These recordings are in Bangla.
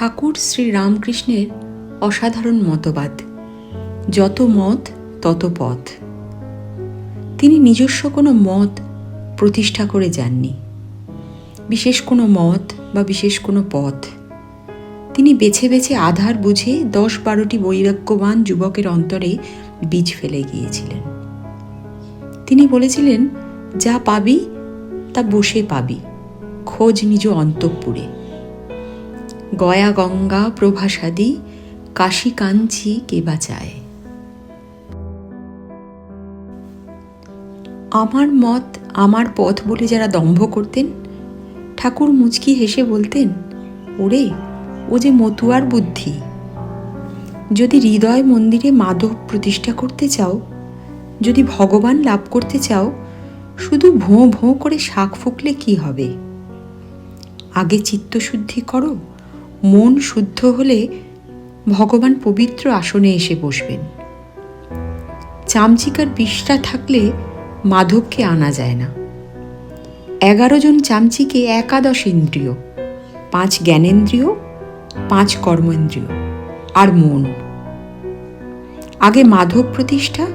ঠাকুর শ্রী রামকৃষ্ণের অসাধারণ মতবাদ, যত মত, তত পথ। তিনি নিজস্ব কোনো মত প্রতিষ্ঠা করে যাননি। বিশেষ কোনো মত বা বিশেষ কোনো পথ। তিনি বেছে বেছে আধার বুঝে দশ বারোটি বৈরাগ্যবান যুবকের অন্তরে বীজ ফেলে গিয়েছিলেন। তিনি বলেছিলেন, যা পাবি, তা বসে পাবি। খোঁজ নিজ অন্তঃপুরে। গয়া গঙ্গা প্রভাসাদি কাশী কাঞ্চি কেবা চায় আমার মত, আমার পথ বলে যারা দম্ভ করতেন, ঠাকুর মুচকি হেসে বলতেন, ওরে, ও যে মতুয়ার বুদ্ধি। যদি হৃদয় মন্দিরে মাধব প্রতিষ্ঠা করতে চাও, যদি ভগবান লাভ করতে চাও, শুধু ভোঁ ভোঁ করে শাক ফুকলে কি হবে? আগে চিত্তশুদ্ধি করো মন শুদ্ধ হলে ভগবান পবিত্র আসনে এসে বসবেন। চামচিকার বিষটা থাকলে মাধবকে আনা যায় না। এগারো জন চামচিকে একাদশ ইন্দ্রিয়, পাঁচ জ্ঞানেন্দ্রিয়, পাঁচ কর্মেন্দ্রিয় আর মন। আগে মাধব প্রতিষ্ঠা,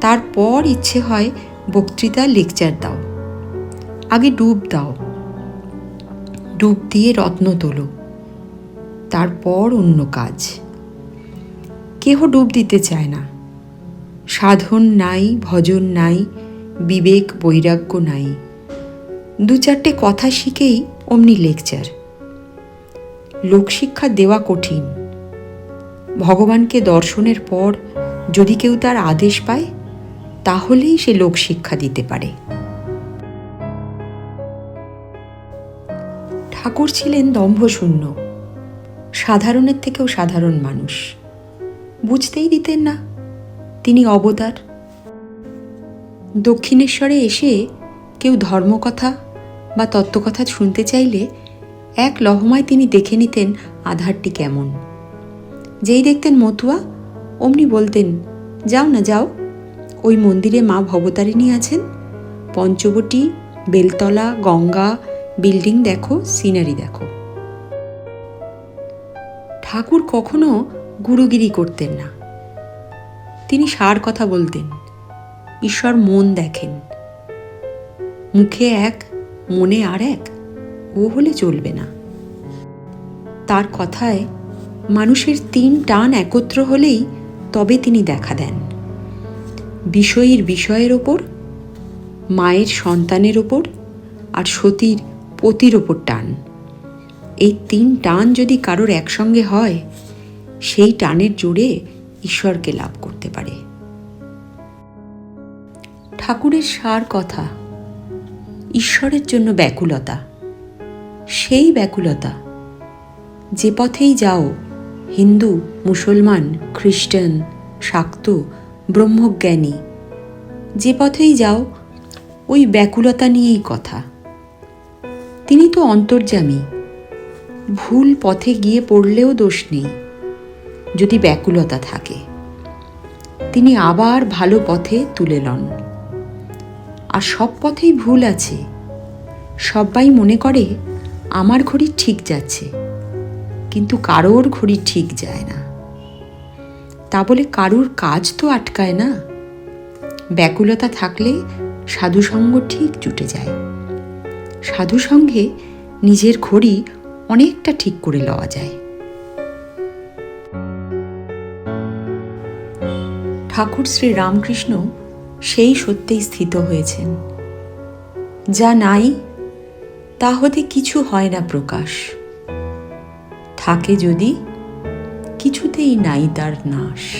তারপর ইচ্ছে হয় বক্তৃতা, লেকচার দাও। আগে ডুব দাও। ডুব দিয়ে রত্ন তোলো। তারপর অন্য কাজ। কেহ ডুব দিতে চায় না। সাধন নাই, ভজন নাই, বিবেক, বৈরাগ্য নাই। দু চারটে কথা শিখেই অমনি লেকচার। লোকশিক্ষা দেওয়া কঠিন। ভগবানকে দর্শনের পর যদি কেউ তার আদেশ পায়, তাহলেই সে লোকশিক্ষা দিতে পারে। ঠাকুর ছিলেন দম্ভশূন্য। সাধারণের থেকেও সাধারণ মানুষ। বুঝতেই দিতেন না, তিনি অবতার। দক্ষিণেশ্বরে এসে কেউ ধর্মকথা বা তত্ত্বকথা শুনতে চাইলে এক লহমায় তিনি দেখে নিতেন আধারটি কেমন। যেই দেখতেন মতুয়া, অমনি বলতেন, যাও না, যাও। ওই মন্দিরে মা ভবতারিণী আছেন। পঞ্চবটি, বেলতলা, গঙ্গা, বিল্ডিং দেখো, সিনারি দেখো। ঠাকুর কখনো গুরুগিরি করতেন না। তিনি সার কথা বলতেন, ঈশ্বর মন দেখেন। মুখে এক, মনে আর এক, ও হলে চলবে না। তার কথায় মানুষের তিন টান একত্র হলেই তবে তিনি দেখা দেন। বিষয়ীর বিষয়ের ওপর, মায়ের সন্তানের ওপর আর সতীর পতির ওপর টান। এই তিন টান যদি কারোর একসঙ্গে হয়, সেই টানের জোরে ঈশ্বরকে লাভ করতে পারে। ঠাকুরের সার কথা, ঈশ্বরের জন্য ব্যাকুলতা, সেই ব্যাকুলতা। যে পথেই যাও, হিন্দু, মুসলমান, খ্রিস্টান, শাক্ত, ব্রহ্মজ্ঞানী, যে পথেই যাও, ওই ব্যাকুলতা নিয়েই কথা। তিনি তো অন্তর্যামী। ভুল পথে গিয়ে পড়লেও দোষ নেই, যদি ব্যাকুলতা থাকে। তিনি আবার ভালো পথে তুলে লন। আর সব পথেই ভুল আছে। সবাই মনে করে, আমার ঘড়ি ঠিক যাচ্ছে, কিন্তু কারোর ঘড়ি ঠিক যায় না। তা বলে কারুর কাজ তো আটকায় না। ব্যাকুলতা থাকলে সাধুসঙ্গ ঠিক জুটে যায়। সাধুসঙ্গে নিজের ঘড়ি অনেকটা ঠিক করে লওয়া যায়। ঠাকুর শ্রী রামকৃষ্ণ সেই সত্যেই স্থিত হয়েছেন। যা নাই, তা হতে কিছু হয় না প্রকাশ। থাকে যদি, কিছুতেই নাই তার নাশ।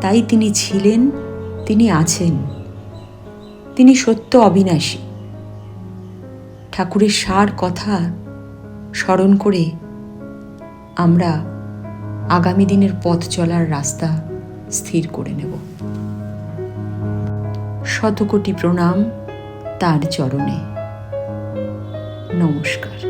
তাই তিনি ছিলেন, তিনি আছেন। তিনি সত্য অবিনাশী। ঠাকুরের সার কথা স্মরণ করে আমরা আগামী দিনের পথ চলার রাস্তা স্থির করে নেব। শতকোটি প্রণাম তার চরণে। নমস্কার।